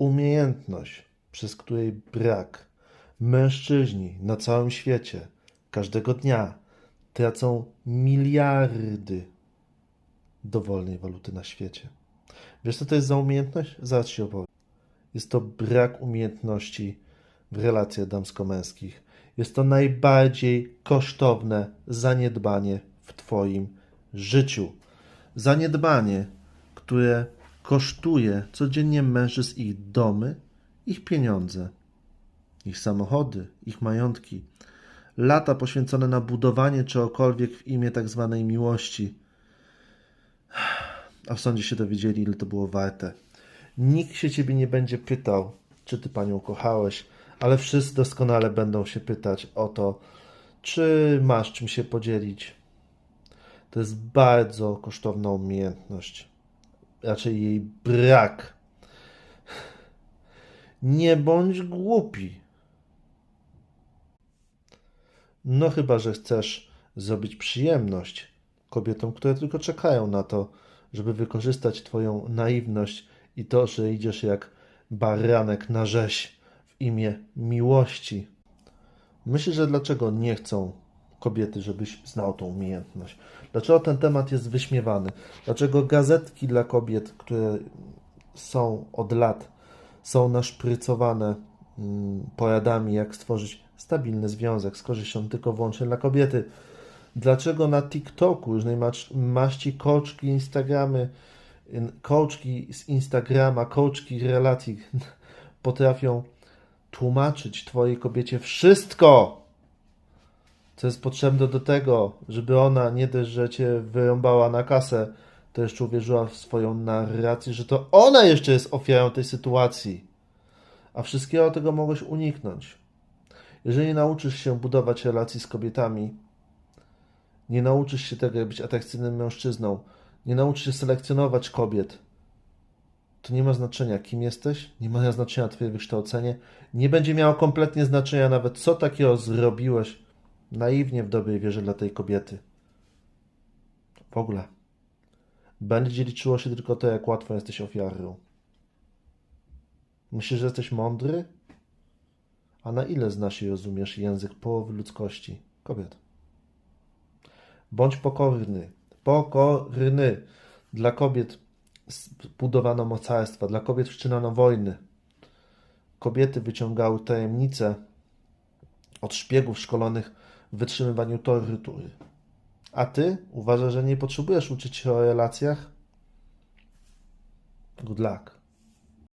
umiejętność, przez której brak mężczyźni na całym świecie każdego dnia tracą miliardy dowolnej waluty na świecie. Wiesz, co to jest za umiejętność? Zaraz ci opowiem. Jest to brak umiejętności w relacjach damsko-męskich. Jest to najbardziej kosztowne zaniedbanie w Twoim życiu. Zaniedbanie, które kosztuje codziennie mężczyzn ich domy, ich pieniądze, ich samochody, ich majątki. Lata poświęcone na budowanie czegokolwiek w imię tak zwanej miłości. A w sądzie się dowiedzieli, ile to było warte. Nikt się ciebie nie będzie pytał, czy ty panią kochałeś, ale wszyscy doskonale będą się pytać o to, czy masz czym się podzielić. To jest bardzo kosztowna umiejętność. Raczej jej brak. Nie bądź głupi. No chyba, że chcesz zrobić przyjemność kobietom, które tylko czekają na to, żeby wykorzystać Twoją naiwność i to, że idziesz jak baranek na rzeź w imię miłości. Myślę, że dlaczego nie chcą kobiety, żebyś znał tą umiejętność? Dlaczego ten temat jest wyśmiewany? Dlaczego gazetki dla kobiet, które są od lat, są naszprycowane mm, poradami, jak stworzyć stabilny związek z korzyścią tylko wyłącznie dla kobiety? Dlaczego na TikToku różnej maści koczki, Instagramy, in- koczki z Instagrama, koczki relacji potrafią tłumaczyć Twojej kobiecie wszystko, co jest potrzebne do tego, żeby ona nie dość, że Cię wyrąbała na kasę, to jeszcze uwierzyła w swoją narrację, że to ona jeszcze jest ofiarą tej sytuacji. A wszystkiego tego mogłeś uniknąć. Jeżeli nauczysz się budować relacji z kobietami, nie nauczysz się tego, jak być atrakcyjnym mężczyzną, nie nauczysz się selekcjonować kobiet, to nie ma znaczenia, kim jesteś, nie ma znaczenia Twoje wykształcenie, nie będzie miało kompletnie znaczenia nawet, co takiego zrobiłeś naiwnie w dobrej wierze dla tej kobiety. W ogóle. Będzie liczyło się tylko to, jak łatwo jesteś ofiarą. Myślisz, że jesteś mądry? A na ile znasz i rozumiesz język połowy ludzkości? Kobiet. Bądź pokorny. Pokorny. Dla kobiet budowano mocarstwa, dla kobiet wszczynano wojny. Kobiety wyciągały tajemnice od szpiegów szkolonych w wytrzymywaniu tortury. A ty uważasz, że nie potrzebujesz uczyć się o relacjach? Good luck.